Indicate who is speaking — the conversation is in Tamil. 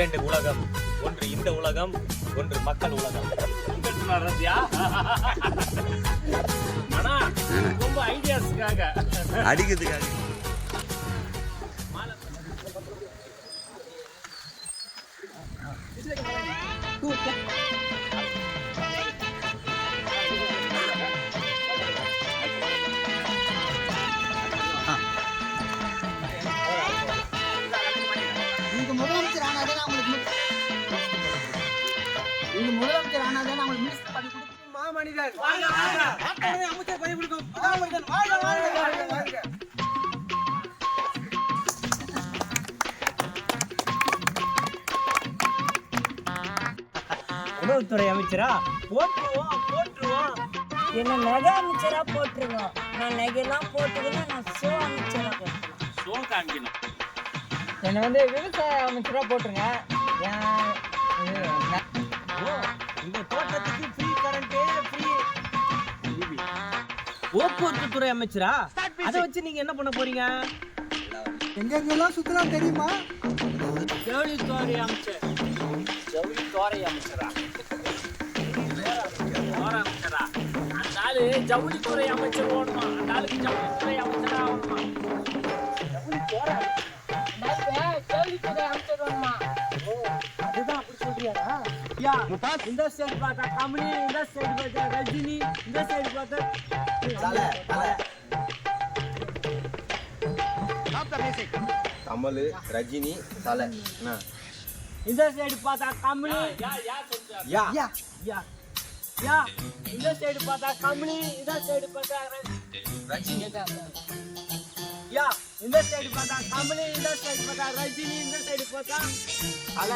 Speaker 1: இரண்டு உலகம். ஒன்று இந்த உலகம் ஒன்று மக்கள் உலகம்.
Speaker 2: ரொம்ப ஐடியாஸ்க்காக
Speaker 3: அடிக்கிறதுக்காக.
Speaker 4: நீங்க நீங்க முதலமைச்சர் ஆனாதான் அவங்களுக்கு மினிஸ்டர் பதவி கொடுக்கும் மாமனிதர். அமைச்சர் பதவி கொடுக்கும். மாமனிதன் வாழ்க வாழ்க வாழ்க வாழ்க
Speaker 1: உணவுத்துறை அமைச்சரா? போட்டுருவோம் போட்டுருவோம்
Speaker 5: என்ன நகை அமைச்சரா போட்டுருங்க நான் நகையெல்லாம் போட்டுக்கினா நான் ஷோ அமைச்சரா போட்டுருவேன்
Speaker 2: ஷோ காமிக்கணும்.
Speaker 4: என்னை வந்து விவசாய அமைச்சரா போட்டுருங்க. ஏன்
Speaker 1: போக்குவரத்து துறை அமைச்சரா அதை வச்சு நீங்க என்ன பண்ண போறீங்க?
Speaker 4: எங்கெங்கெல்லாம் சுத்தலாம் தெரியுமா?
Speaker 1: ஜவுளித்துறை அமைச்சர். ஜவுளித்துறை அமைச்சரா?
Speaker 2: அமைச்சரா? அந்த ஆளு ஜவுளித்துறை அமைச்சர் ஓடணும் அந்த ஆளுக்கு ஜவுளித்துறை அமைச்சரா
Speaker 1: அதுதான் அப்படி சொல்றியாடா யா இந்த சைடு பார்த்தா கமலி இந்த சைடு பார்த்தா ரஜினி இந்த சைடு பார்த்தா
Speaker 3: கமல் ரஜினி தலை.
Speaker 1: இந்த சைடு பார்த்தா கமலி.
Speaker 2: யா
Speaker 3: யா
Speaker 1: யா யா. இந்த சைடு பார்த்தா கமலி இந்த சைடு பார்த்தா ரஜினி. யா இந்த சைடு பார்த்தா கமலி இந்த சைடு பார்த்தா ரஜினி இந்த சைடு பார்த்தா அல